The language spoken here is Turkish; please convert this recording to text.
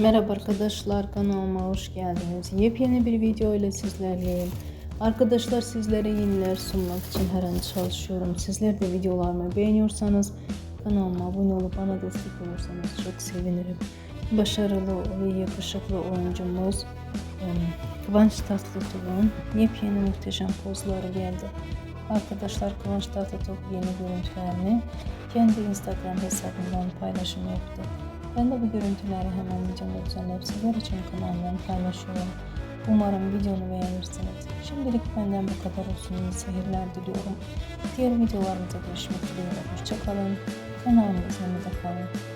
Merhaba arkadaşlar kanalıma hoş geldiniz. Yepyeni bir video ile sizlerleyim. Arkadaşlar sizlere yeniler sunmak için her an çalışıyorum. Sizler de videolarımı beğeniyorsanız kanalıma abone olup bana destek olursanız çok sevinirim. Başarılı ve yakışıklı oyuncumuz Kıvanç Tatlıtuğ'un yepyeni muhteşem pozları geldi. Arkadaşlar Kıvanç Tatlıtuğ yeni görüntülerini kendi Instagram hesabından paylaşım yaptı. Ben de bu görüntüleri hemen videomda düzenleyip sizler için kanalımdan paylaşıyorum. Umarım videonu beğenirsiniz. Şimdilik benden bu kadar olsun. Seyirler diliyorum. Diğer videolarımızda görüşmek dileğiyle. Hoşçakalın. Kanalımda izlemede kalın.